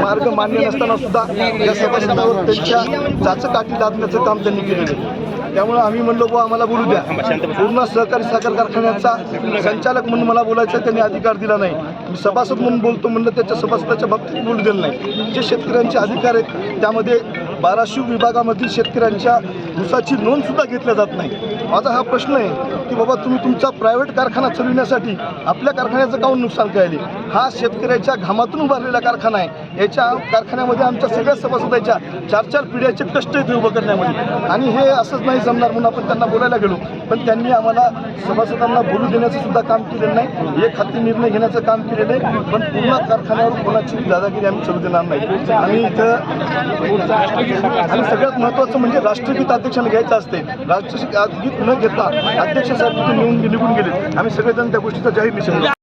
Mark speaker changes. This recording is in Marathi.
Speaker 1: मार्ग मान्य नसताना सुद्धा या सभासदावर त्यांच्या चाचकाठी लादण्याचं काम त्यांनी केलेलं आहे. त्यामुळे आम्ही म्हणलो बुवा आम्हाला बोलू द्या. पूर्ण सहकारी साखर कारखान्याचा संचालक म्हणून मला बोलायचा त्यांनी अधिकार दिला नाही. मी सभासद म्हणून बोलतो म्हणलं त्याच्या सभासदाच्या बाबतीत बोलू दिलं नाही. जे शेतकऱ्यांचे अधिकार आहेत त्यामध्ये बाराशिव विभागामधील शेतकऱ्यांच्या ऊसाची नोंद सुद्धा घेतल्या जात नाही. माझा हा प्रश्न आहे की बाबा तुम्ही तुमचा प्रायव्हेट कारखाना चालविण्यासाठी आपल्या कारखान्याचं काऊन नुकसान करायले हा शेतकऱ्याच्या घामातून उभारलेला कारखाना आहे. याच्या कारखान्यामध्ये आमच्या सगळ्या सभासदाच्या चार चार पिढ्याचे कष्ट येते उभं करण्यामध्ये. आणि हे असंच नाही जमणार म्हणून आपण त्यांना बोलायला गेलो. पण त्यांनी आम्हाला सभासदांना बोलू देण्याचं सुद्धा काम केलेलं नाही. एक हाती निर्णय घेण्याचं काम केलेलं आहे. पण पूर्ण कारखान्यावर कोणाची दादागिरी आम्ही चालू देणार नाही. आणि इथं आणि सगळ्यात महत्त्वाचं म्हणजे राष्ट्रगीत अध्यक्षाला घ्यायचं असते राष्ट्रगीत न घेता अध्यक्ष साहेब तिथून निघून निघून गेले. आम्ही सगळेजण त्या गोष्टीचा जाहीर निषेध